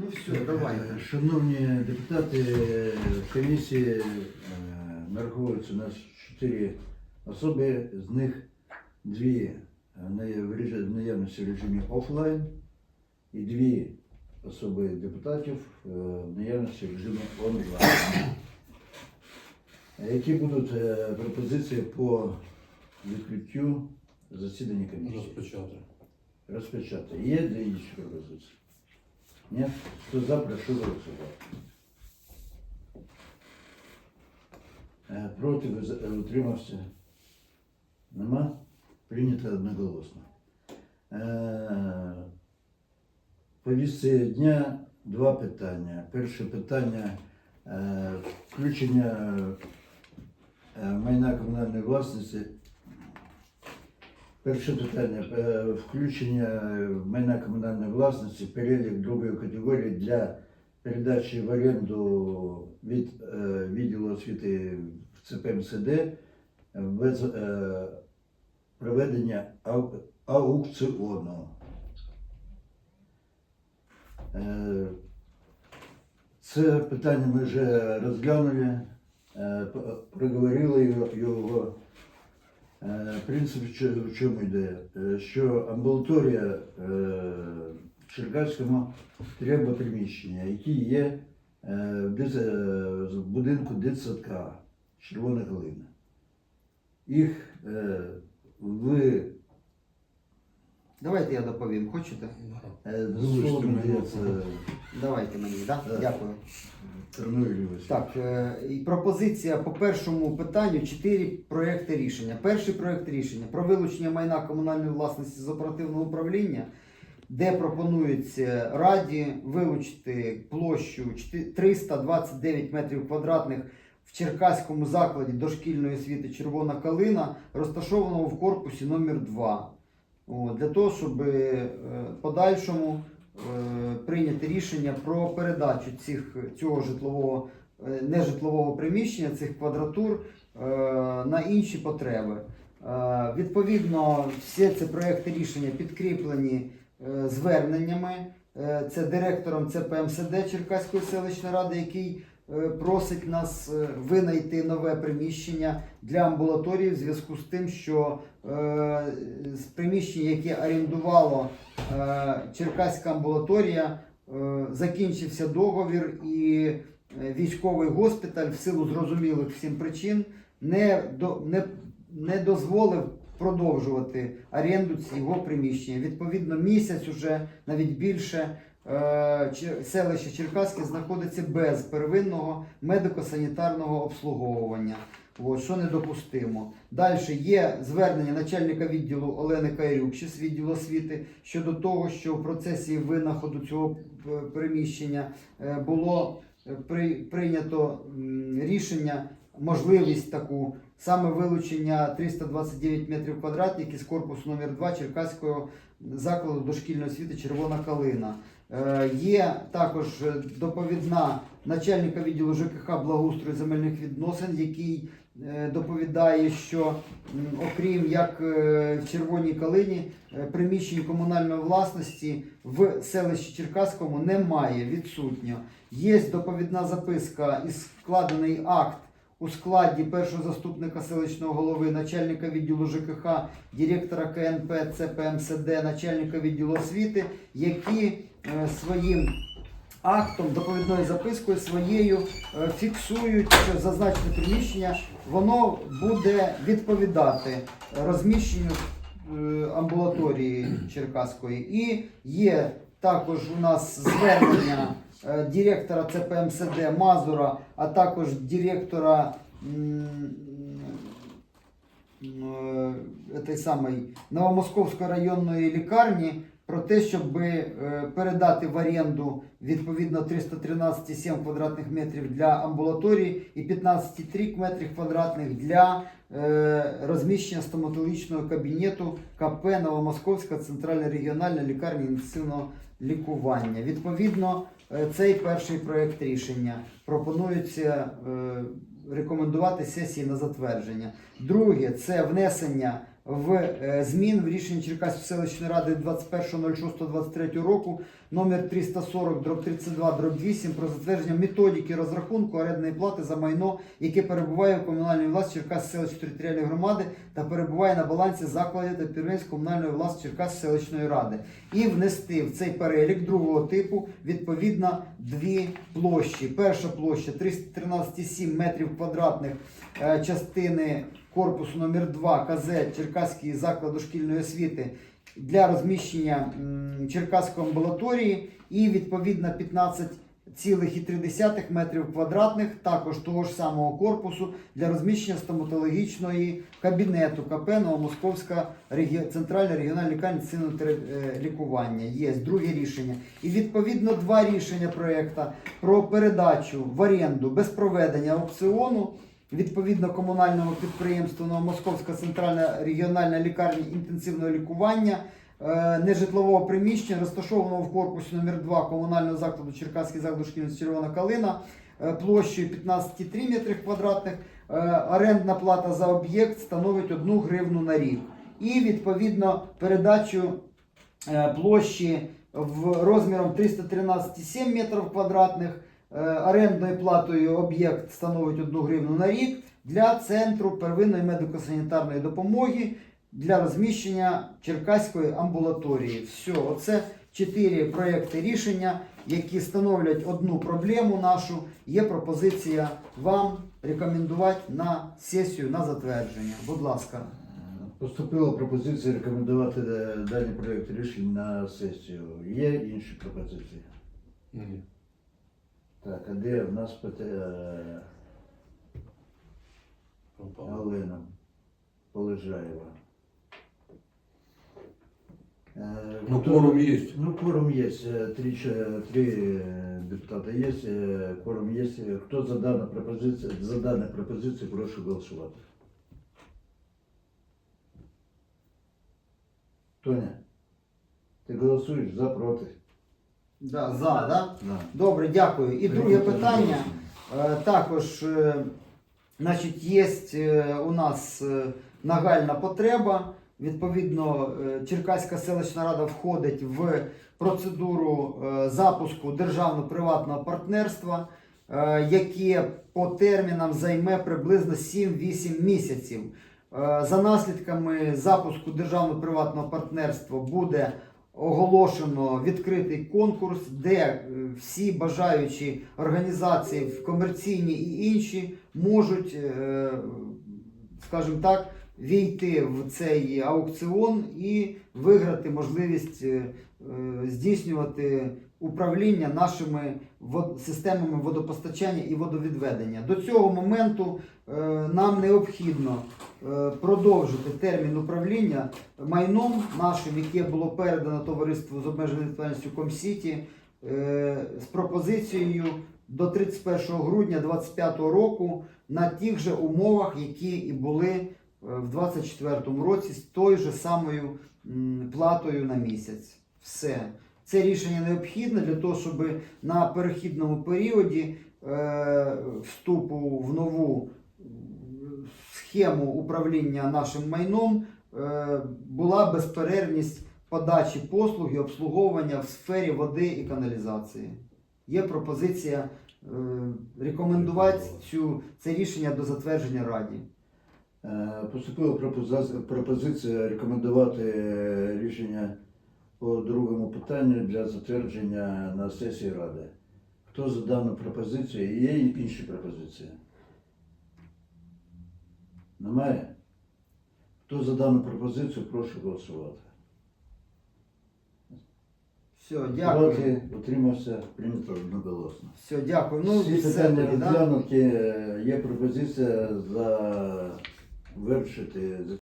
Ну все, давайте. Шановні депутати, в комісії е, у нас чотири особи, з них дві е, в наявності в режимі офлайн і дві особи депутатів е, в наявності в режимі онлайн. Які будуть пропозиції по відкриттю засідання комісії? Розпочати. Розпочати. Є для інших пропозицій? Ні? Хто за, прошу голосувати. Е, Проти е, утримався? Нема? Прийнято одноголосно. Е, Повістці дня два питання. Перше питання е, включення е, майна комунальної власності Перше питання. Е, Включення майна комунальної власності, перелік другої категорії для передачі в оренду від е, відділу освіти в ЦПМСД без е, проведення аукціону. Це питання ми вже розглянули, проговорили його- Принцип в чо- в чому йде? Е, Що амбулаторія е, в Черкаському треба приміщення, які є е, в е, в будинку дитсадка Червона Галина. Їх е, ви Давайте я доповім. Хочете? е, Давайте мені, да? Так. Дякую. Тернові Так, е, і пропозиція по першому питанню чотири проекти рішення. Перший проект рішення про вилучення майна комунальної власності з оперативного управління, де пропонується раді вилучити площу 329 метрів квадратних в Черкаському закладі дошкільної освіти Червона калина, розташованого в корпусі номер 2 О, для того, щоб е, подальшому е, прийняти рішення про передачу цих, цього житлового, е, нежитлового приміщення, цих квадратур е, на інші потреби. Е, Відповідно, всі ці проекти рішення підкріплені е, зверненнями. Е, Це директором ЦПМСД Черкаської селищної ради, який е, просить нас е, винайти нове приміщення для амбулаторії в зв'язку з тим, що е, з приміщення, яке орендувало е, Черкаська амбулаторія, е, закінчився договір і е, військовий госпіталь в силу зрозумілих всім причин не, до, не, не дозволив продовжувати оренду цього приміщення. Відповідно, місяць уже навіть більше е, селище Черкаське знаходиться без первинного медико-санітарного обслуговування. От, що недопустимо. Далі є звернення начальника відділу Олени Кайрюк, ще з відділу освіти, щодо того, що в процесі винаходу цього е, приміщення е, було при, прийнято рішення, можливість таку саме вилучення 329 метрів квадратних із корпусу номер 2 Черкаського закладу дошкільної освіти Червона калина. Е, Є також доповідна начальника відділу ЖКХ благоустрою земельних відносин, який е, доповідає, що окрім як е, в Червоній калині приміщень комунальної власності в селищі Черкаському немає, відсутньо. Є доповідна записка і складений акт у складі першого заступника селищного голови, начальника відділу ЖКХ, директора КНП ЦПМСД, начальника відділу освіти, які е, своїм актом, доповідною запискою своєю е, фіксують, що зазначене приміщення воно буде відповідати розміщенню е, амбулаторії Черкаської. І є також у нас звернення директора ЦПМСД Мазура, а також директора е, этой самої Новомосковської районної лікарні про те, щоб е, передати в оренду відповідно 313,7 квадратних метрів для амбулаторії і 15,3 метрів квадратних для е, розміщення стоматологічного кабінету КП Новомосковська центральна регіональна лікарня інтенсивного лікування. Відповідно, е, цей перший проект рішення пропонується рекомендувати сесії на затвердження. Друге це внесення в е, змін в рішенні Черкаської селищної ради 21.06.23 року номер 340 дроб 32 дроб 8 про затвердження методики розрахунку орендної плати за майно, яке перебуває в комунальній власті Черкас селищної територіальної громади та перебуває на балансі закладів та підприємств комунальної власті Черкас селищної ради, і внести в цей перелік другого типу відповідно дві площі. Перша площа 313,7 метрів квадратних е, частини корпусу номер 2 КЗ Черкаський заклад дошкільної освіти для розміщення Черкаської амбулаторії і відповідно 15,3 метрів квадратних також того ж самого корпусу для розміщення стоматологічної кабінету КП Новомосковська центральна регіональна лікарня е, лікування. Є друге рішення. І відповідно два рішення проекту про передачу в оренду без проведення аукціону відповідно комунальному підприємству Новомосковська центральна регіональна лікарня інтенсивного лікування е, нежитлового приміщення, розташованого в корпусі номер 2 комунального закладу Черкаський заклад шкільний Червона Калина е, площею 15,3 метри квадратних. Е, Орендна плата за об'єкт становить 1 гривну на рік. І відповідно передачу е, площі в розміром 313,7 метрів квадратних орендною платою об'єкт становить 1 гривну на рік для центру первинної медико-санітарної допомоги для розміщення Черкаської амбулаторії. Все, оце чотири проекти рішення, які становлять одну проблему нашу. Є пропозиція вам рекомендувати на сесію на затвердження. Будь ласка. Поступила пропозиція рекомендувати е, даний проєкт рішень на сесію. Є інші пропозиції? Ні. Так, а де в нас пите- е, Пропало. Галина Полежаєва? Е, Ну, хто- кворум есть. Ну, кворум есть. э, Три, че- три э, депутата есть. э, Кворум есть. Э, Хто за дану пропозицію, за дану пропозицію, прошу голосувати. Тоня, ти голосуєш за проти? Да, за, да? Да. Добре, дякую. І друге питання. Е, Також, е, значить, є е, у нас е, нагальна потреба. Відповідно, е, Черкаська селищна рада входить в процедуру е, запуску державно-приватного партнерства, е, яке по термінам займе приблизно 7-8 місяців. Е, За наслідками запуску державно-приватного партнерства буде оголошено відкритий конкурс, де е, всі бажаючі організації комерційні і інші можуть, е, скажімо так, війти в цей аукціон і виграти можливість е, здійснювати управління нашими системами водопостачання і водовідведення. До цього моменту е, нам необхідно е, продовжити термін управління майном нашим, яке було передано товариству з обмеженою відповідальністю Комсіті е, з пропозицією до 31 грудня 2025 року на тих же умовах, які і були в 2024 році з тою же самою платою на місяць. Все. Це рішення необхідне для того, щоб на перехідному періоді е, вступу в нову схему управління нашим майном е, була безперервність подачі послуг і обслуговування в сфері води і каналізації. Є пропозиція е, рекомендувати цю, це рішення до затвердження Раді. Е, Поступила пропозиція рекомендувати е, рішення по другому питанню для затвердження на сесії Ради. Хто за дану пропозицію? Є інші пропозиції? Немає? Хто за дану пропозицію, прошу голосувати. Все, дякую. Проти, утримався, прийнято одноголосно. Все, дякую. Ну, Всі питання розглянуті. Є пропозиція завершити